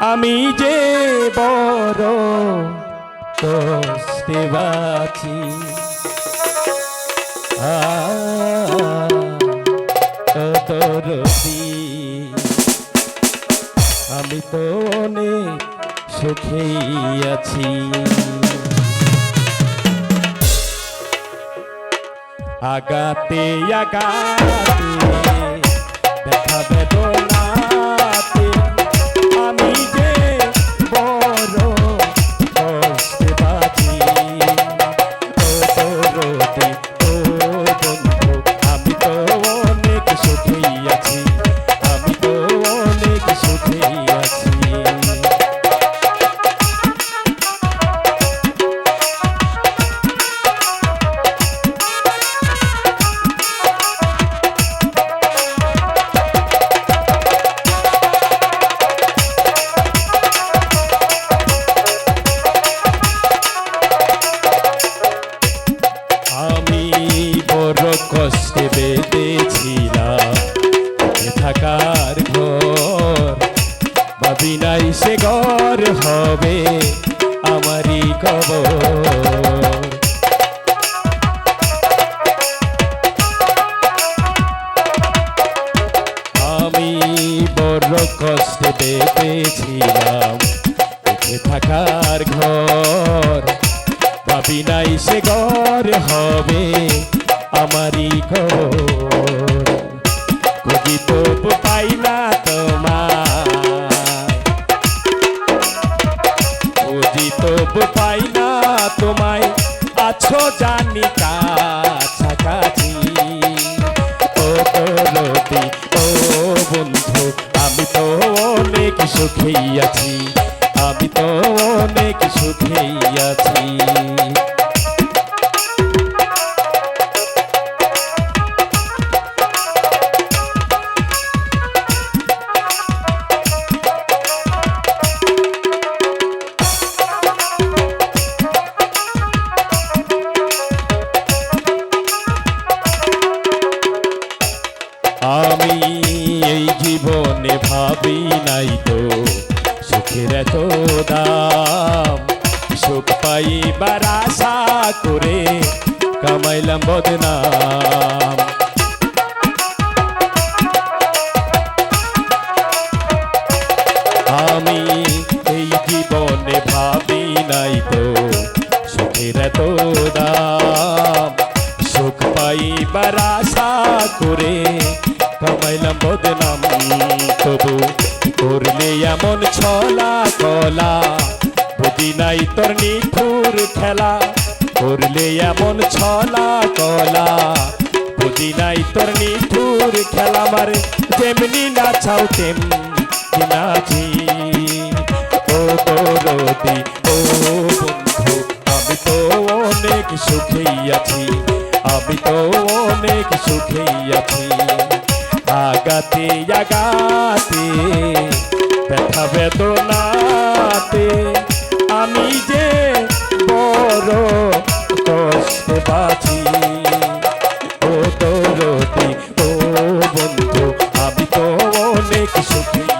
আমি যে বড় কষ্টে বাঁচি। আ, কত রতি আমি তো অনেক সুখেই আছি। আগাতে আগাতে দেখা বেদনাতে বড় কষ্টে বেঁধেছিলাম। এ কবর আমি বড় কষ্টে বেঁধেছিলাম এ থাকার ঘর। ভাবি নাই সে ঘর হবে আমারই ঘর। তবু পাই না তোমায়। আছো জানি কাছাকাছি। ও দরদি ও বন্ধু, আমি তো অনেক সুখী আছি। আমি তো অনেক সুখেই আমি এই জীবনে ভাবি নাই তো সুখের এত দাম। সুখ পাইবার আশা করে কামাইলাম বদনাম। আমি এই জীবনে ভাবি নাই তো সুখের এত দাম। সুখ পাইবার আশা করে বদনাম। তবু করলে এমন ছলা কলা বুদ্ধি নাই তোর নিঠুর খেলা। করলে এমন ছলা কলা বুদ্ধি নাই তোর নিঠুর খেলা। মারে যেমনি নাচাও তেমনি নাচি। ও দরদি, ও বন্ধু, আমি তো অনেক সুখেই আছি। আমি তো অনেক সুখেই আছি। আগাতে আগাতে, ব্যথা বেদনাতে আমি যে বড় কষ্টে বাঁচি। ও দরদি, ও বন্ধু, আমি তো অনেক সুখী।